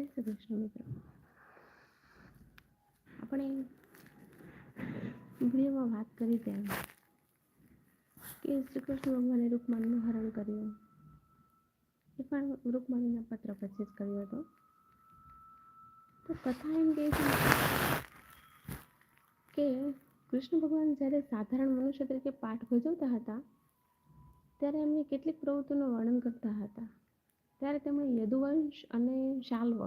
જય શ્રી કૃષ્ણ મિત્રો આપણે વિડીયોમાં વાત કરી તેમ કે શ્રી કૃષ્ણ ભગવાને રૂકમાણીનું હરણ કર્યું. એ પણ રૂકમાણીના પત્ર પછી જ કર્યો હતો. તો કથા એમ કહે છે કે કૃષ્ણ ભગવાન જ્યારે સાધારણ મનુષ્ય તરીકે પાઠ ભજવતા હતા, ત્યારે એમની કેટલીક પ્રવૃત્તિનું વર્ણન કરતા હતા. ત્યારે તેમણે યદુવંશ અને શાલ્વ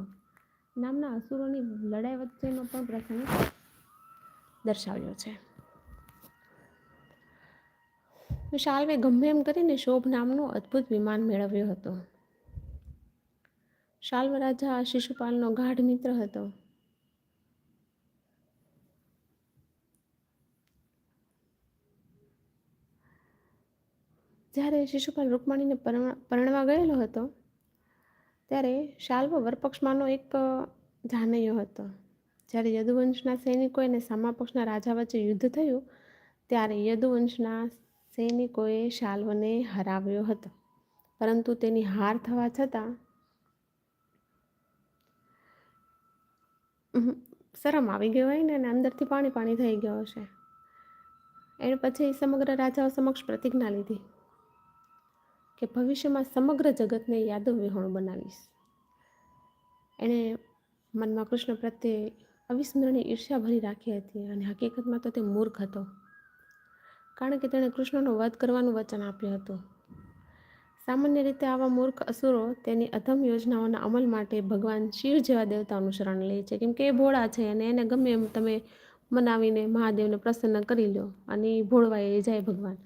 નામના અસુરોની લડાઈ વચ્ચેનો પણ પ્રસંગ દર્શાવ્યો છે. શાલ્વે ગમે એમ કરીને શોભ નામનું અદ્ભુત વિમાન મેળવ્યું હતું. શાલ્વ રાજા શિશુપાલનો ગાઢ મિત્ર હતો. જ્યારે શિશુપાલ રૂકમણીને પરણવા ગયેલો હતો ત્યારે શાલ્વ વરપક્ષમાંનો એક જાનૈયો હતો. જ્યારે યદુવંશના સૈનિકો અને સામાપક્ષના રાજા વચ્ચે યુદ્ધ થયું, ત્યારે યદુવંશના સૈનિકોએ શાલ્વને હરાવ્યો હતો. પરંતુ તેની હાર થવા છતાં શરમ આવી ગયો હોય ને અને અંદરથી પાણી પાણી થઈ ગયો હશે. એણે પછી સમગ્ર રાજાઓ સમક્ષ પ્રતિજ્ઞા લીધી. કે ભવિષ્યમાં સમગ્ર જગતને યાદવ વિહોણ બનાવીશ. એણે મનમાં કૃષ્ણ પ્રત્યે અવિસ્મરણીય ઈર્ષ્યા ભરી રાખી હતી અને હકીકતમાં તો તે મૂર્ખ હતો. કારણ કે તેણે કૃષ્ણનો વધ કરવાનું વચન આપ્યું હતું. સામાન્ય રીતે આવા મૂર્ખ અસુરો તેની અધમ યોજનાઓના અમલ માટે ભગવાન શિવ જેવા દેવતાઓનું શરણ લે છે. કેમ કે એ ભોળા છે અને એને ગમે એમ તમે મનાવીને મહાદેવને પ્રસન્ન કરી લો અને એ ભોળવાએ જાય ભગવાન.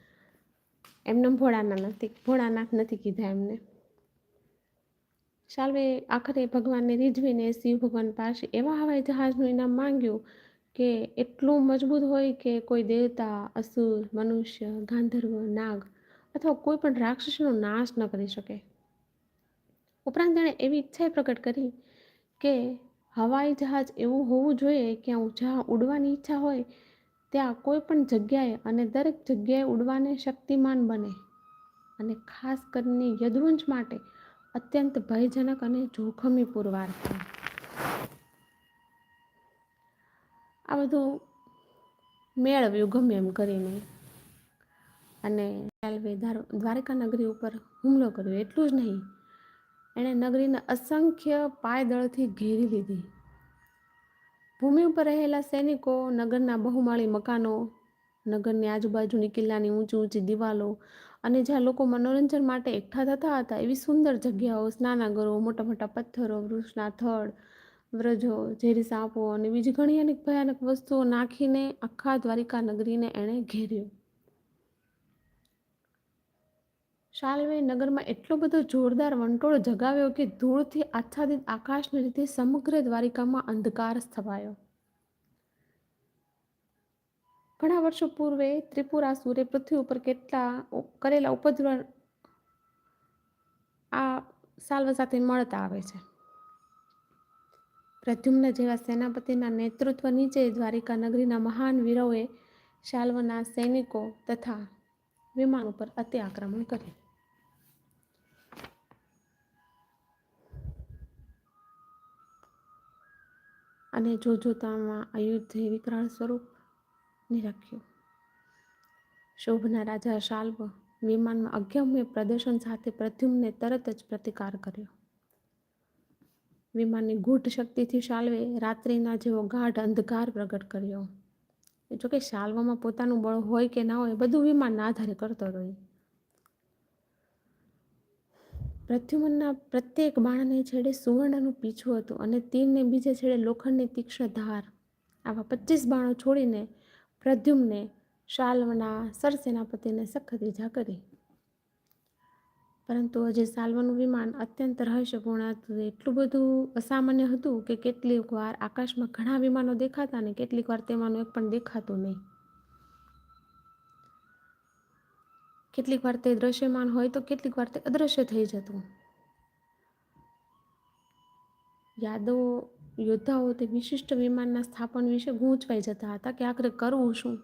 એમને ભોળાના નથી, ભોળાનાથ નથી કીધા એમને. શાલ્વે આખરે ભગવાનને રીઝવીને શિવ ભગવાન પાસે એવા હવાઈ જહાજનું ઇનામ માંગ્યું કે એટલું મજબૂત હોય કે કોઈ દેવતા, અસુર, મનુષ્ય, ગાંધર્વ, નાગ અથવા કોઈ પણ રાક્ષસનો નાશ ન કરી શકે. ઉપરાંત તેણે એવી ઈચ્છા પ્રકટ કરી કે હવાઈ જહાજ એવું હોવું જોઈએ કે જ્યાં ઉડવાની ઈચ્છા હોય ત્યાં કોઈ પણ જગ્યાએ અને દરેક જગ્યાએ ઉડવાને શક્તિમાન બને. અને ખાસ કરીને યદુવંશ માટે અત્યંત ભયજનક અને જોખમી પુરવાર છે આ બધું મેળવ્યું ગમે એમ કરીને અને રેલવે દ્વારકા નગરી ઉપર હુમલો કર્યો. એટલું જ નહીં. એણે નગરીને અસંખ્ય પાયદળથી ઘેરી લીધી. ભૂમિ ઉપર રહેલા સૈનિકો, નગરના બહુમાળી મકાનો, નગરની આજુબાજુની કિલ્લાની ઊંચી ઊંચી દિવાલો અને જ્યાં લોકો મનોરંજન માટે એકઠા થતા હતા, એવી સુંદર જગ્યાઓ સ્નાનાગરો મોટા મોટા પથ્થરો, વૃક્ષના થડ, વ્રજો, ઝેરી સાપો અને બીજી ઘણી અનેક ભયાનક વસ્તુઓ નાખીને આખા દ્વારિકા નગરીને એણે ઘેર્યો. શાલ્વે નગરમાં એટલો બધો જોરદાર વંટોળ જગાવ્યો કે ધૂળથી આચ્છાદિત આકાશને લીધે સમગ્ર દ્વારિકામાં અંધકાર સ્થપાયો ઘણા વર્ષો પૂર્વે ત્રિપુરાસુરે પૃથ્વી ઉપર કેટલા કરેલા ઉપદ્રવ આ સાલ્વ સાથે મળતા આવે છે. પ્રદ્યુમ્ન જેવા સેનાપતિના નેતૃત્વ નીચે દ્વારિકા નગરીના મહાન વીરોએ શાલ્વના સૈનિકો તથા વિમાન ઉપર અતિ આક્રમણ કર્યું. અને જોતજોતામાં આ યુદ્ધે વિકરાળ સ્વરૂપ નિરખ્યું. શોભના રાજા શાલ્વ વિમાનમાં અગમ્ય પ્રદર્શન સાથે પ્રદ્યુમને તરત જ પ્રતિકાર કર્યો. વિમાનની ગૂઢ શક્તિથી શાલ્વે રાત્રિના જેવો ગાઢ અંધકાર પ્રગટ કર્યો. જોકે શાલ્વમાં પોતાનું બળ હોય કે ના હોય, બધું વિમાનના આધારે કરતો હતો પ્રદ્યુમનના પ્રત્યેક બાણને છેડે સુવર્ણનું પીછું હતું અને તીરને બીજે છેડે લોખંડની તીક્ષ્ણ ધાર. આવા પચીસ બાણો છોડીને પ્રદ્યુમને શાલ્વના સરસેનાપતિને સખત ઈજા કરી. પરંતુ હજી સાલ્વનું વિમાન અત્યંત રહસ્યપૂર્ણ હતું. એટલું બધું અસામાન્ય હતું કે કેટલીક વાર આકાશમાં ઘણા વિમાનો દેખાતા ને કેટલીક વાર તેમાંનું એક પણ દેખાતું નહીં. કેટલીક વાર તે દ્રશ્યમાન હોય તો કેટલીક વાર તે અદૃશ્ય થઈ જતું. યાદો યોદ્ધાઓ તે વિશિષ્ટ વિમાનના સ્થાપન વિશે ગૂંચવાઈ જતા હતા કે આખરે કરવું શું?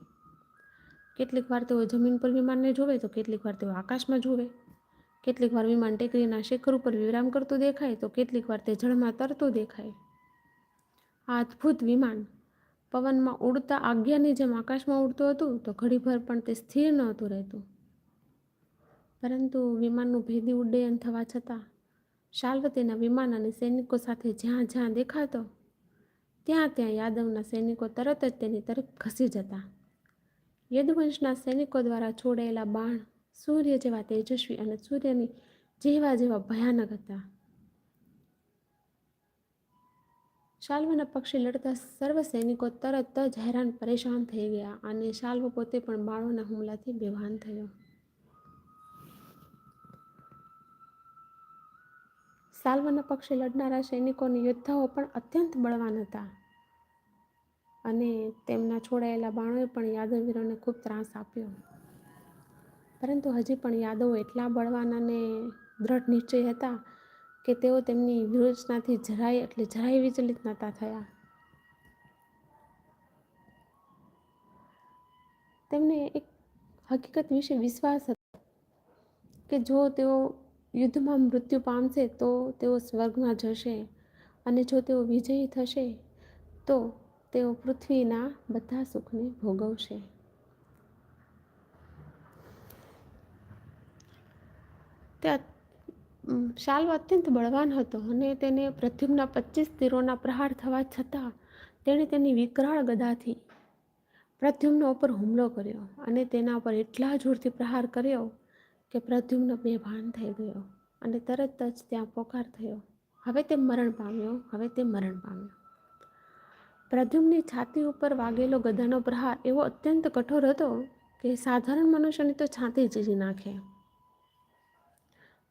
કેટલીક વાર તેઓ જમીન પર વિમાનને જોવે તો કેટલીક વાર તેઓ આકાશમાં જોવે કેટલીક વાર વિમાન ટેકરીના શિખર ઉપર વિરામ કરતું દેખાય તો કેટલીક વાર તે જળમાં તરતું દેખાય. આ અદ્ભુત વિમાન પવનમાં ઉડતા આજ્ઞાની જેમ આકાશમાં ઉડતું હતું તો ઘડીભર પણ તે સ્થિર નહોતું રહેતું. પરંતુ વિમાનનું ભેદી ઉડ્ડયન થવા છતાં શાલ્વ તેના વિમાન અને સૈનિકો સાથે જ્યાં જ્યાં દેખાતો, ત્યાં ત્યાં યાદવના સૈનિકો તરત જ તેની તરફ ખસી જતા. યદુવંશના સૈનિકો દ્વારા છોડાયેલા બાણ સૂર્ય જેવા તેજસ્વી અને સૂર્યની જેવા જેવા ભયાનક હતા. શાલ્વના પક્ષી લડતા સર્વ સૈનિકો તરત જ હેરાન પરેશાન થઈ ગયા અને શાલ્વ પોતે પણ બાળોના હુમલાથી બેભાન થયો. શાલ્વના પક્ષે લડનારા સૈનિકોની યોદ્ધાઓ પણ અત્યંત બળવાન હતા. અને તેમના છોડાયેલા બાણોએ પણ યાદવીરોને ખૂબ ત્રાસ આપ્યો. પરંતુ હજી પણ યાદવો એટલા બળવાન અને દ્રઢ નિશ્ચય હતા કે તેઓ તેમની વ્યૂહરચનાથી જરાય એટલે જરાય વિચલિત નહોતા થયા. તેમને એક હકીકત વિશે વિશ્વાસ હતો કે જો તેઓ યુદ્ધમાં મૃત્યુ પામશે તો તેઓ સ્વર્ગમાં જશે અને જો તેઓ વિજયી થશે, તો તેઓ પૃથ્વીના બધા સુખને ભોગવશે. ત્યાં શાલ્વ અત્યંત બળવાન હતો અને તેને પ્રથ્યુમના પચીસ તીરોના પ્રહાર થવા છતાં તેણે તેની વિકરાળ ગદાથી પ્રદ્યુમ્ન ઉપર હુમલો કર્યો અને તેના પર એટલા જોરથી પ્રહાર કર્યો કે પ્રદ્યુમ્ન બેભાન થઈ ગયો અને તરત જ ત્યાં પોકાર થયો. હવે તે મરણ પામ્યો, હવે તે મરણ પામ્યો. પ્રદ્યુમ્નની છાતી ઉપર વાગેલો ગધાનો પ્રહાર એવો અત્યંત કઠોર હતો કે સાધારણ મનુષ્યની તો છાતી જીજી નાખે.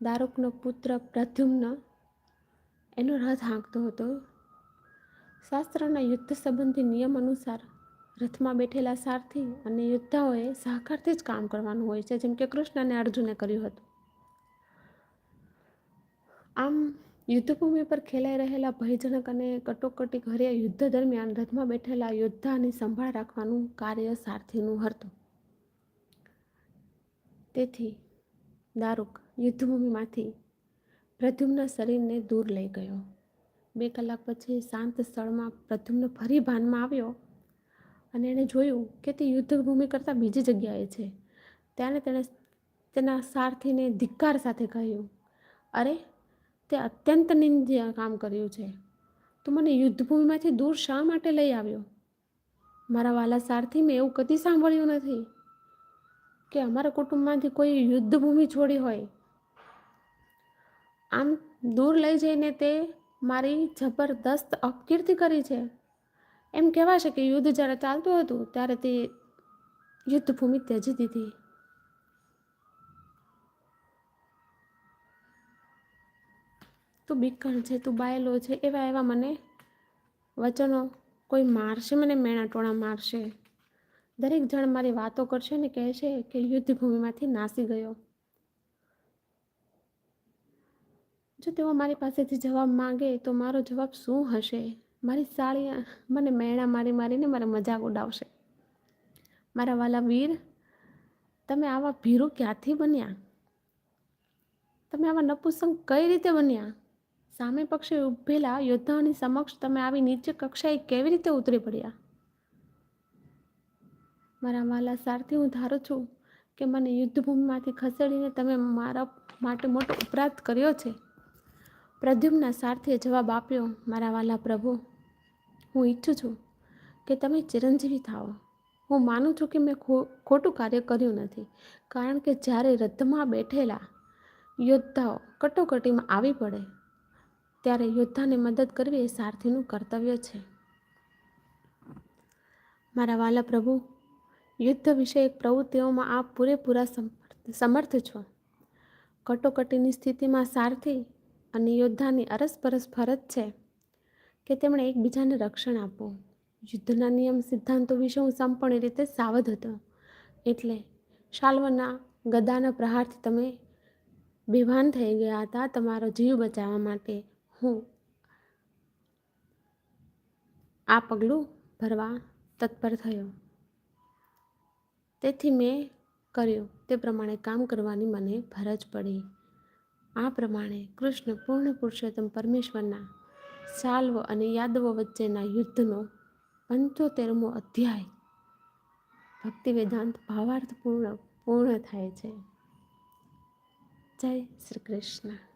દારૂકનો પુત્ર પ્રદ્યુમ્ન એનો રથ હાંકતો હતો. શાસ્ત્રના યુદ્ધ સંબંધી નિયમ અનુસાર રથમાં બેઠેલા સારથી અને યોદ્ધાઓએ સહકારથી જ કામ કરવાનું હોય છે, જેમ કે કૃષ્ણ અને અર્જુને કર્યું હતું. આમ યુદ્ધભૂમિ પર ખેલાઈ રહેલા ભયજનક અને કટોકટી ઘરે યુદ્ધ દરમિયાન રથમાં બેઠેલા યોદ્ધાની સંભાળ રાખવાનું કાર્ય સારથીનું હતું. તેથી દારૂક યુદ્ધભૂમિમાંથી પ્રદ્યુમ્ન શરીરને દૂર લઈ ગયો. બે કલાક પછી શાંત સ્થળમાં પ્રદ્યુમ્ન ફરી ભાનમાં આવ્યો. અને એણે જોયું કે તે યુદ્ધભૂમિ કરતાં બીજી જગ્યાએ છે. ત્યારે તેણે તેના સારથીને ધિક્કાર સાથે કહ્યું, અરે, તે અત્યંત નિંદ્ય કામ કર્યું છે. તું મને યુદ્ધભૂમિમાંથી દૂર શા માટે લઈ આવ્યો? મારા વાલા સારથી મેં એવું કદી સાંભળ્યું નથી કે અમારા કુટુંબમાંથી કોઈ યુદ્ધભૂમિ છોડી હોય. આમ દૂર લઈ જઈને તે મારી જબરદસ્ત અપકીર્તિ કરી છે. એમ કહેવાશે કે યુદ્ધ જ્યારે ચાલતું હતું, ત્યારે તે યુદ્ધભૂમિ ત્યજી દીધી તું બીકણ છે, તું બાયલો છે, એવા એવા મને વચનો કોઈ મારશે, મને મેણા ટોણા મારશે. દરેક જણ મારી વાતો કરશે ને કહેશે કે યુદ્ધભૂમિમાંથી નાસી ગયો. જો તેઓ મારી પાસેથી જવાબ માંગે, તો મારો જવાબ શું હશે? મારી સાળી, મને મેણા મારી મારીને મારે મજાક ઉડાવશે. મારા વાલા વીર, તમે આવા ભીરુ ક્યાંથી બન્યા? તમે આવા નપુસંગ કઈ રીતે બન્યા? સામે પક્ષે ઉભેલા યોદ્ધાઓની સમક્ષ તમે આવી નીચે કક્ષાએ કેવી રીતે ઉતરી પડ્યા? મારા વાલા સારથી હું ધારું છું કે મને યુદ્ધભૂમિમાંથી ખસેડીને તમે મારા માટે મોટો અપરાધ કર્યો છે. પ્રદ્યુમ્ના સારથીએ જવાબ આપ્યો, મારા વાલા પ્રભુ હું ઈચ્છું છું કે તમે ચિરંજીવી થાઓ. હું માનું છું કે મેં ખોટું કાર્ય કર્યું નથી. કારણ કે જ્યારે રથમાં બેઠેલા યોદ્ધાઓ કટોકટીમાં આવી પડે, ત્યારે યોદ્ધાને મદદ કરવી એ સારથીનું કર્તવ્ય છે. મારા વાલા પ્રભુ, યુદ્ધ વિષયક પ્રવૃત્તિઓમાં આપ પૂરેપૂરા સમર્થ છો. કટોકટીની સ્થિતિમાં સારથી અને યોદ્ધાની અરસપરસ ફરજ છે. કે તેમણે એકબીજાને રક્ષણ આપવું. યુદ્ધના નિયમ સિદ્ધાંતો વિશે હું સંપૂર્ણ રીતે સાવધ હતો. એટલે શાલ્વના ગદાના પ્રહારથી તમે બેભાન થઈ ગયા હતા તમારો જીવ બચાવવા માટે. હું આ પગલું ભરવા તત્પર થયો. તેથી મેં કર્યું. તે પ્રમાણે કામ કરવાની મને ફરજ પડી. આ પ્રમાણે કૃષ્ણ પૂર્ણ પુરુષોત્તમ પરમેશ્વરના સાલ્વ અને યાદવો વચ્ચેના યુદ્ધનો પંચોતેરમો અધ્યાય. ભક્તિ વેદાંત ભાવાર્થ પૂર્ણ પૂર્ણ થાય છે. જય શ્રી કૃષ્ણ.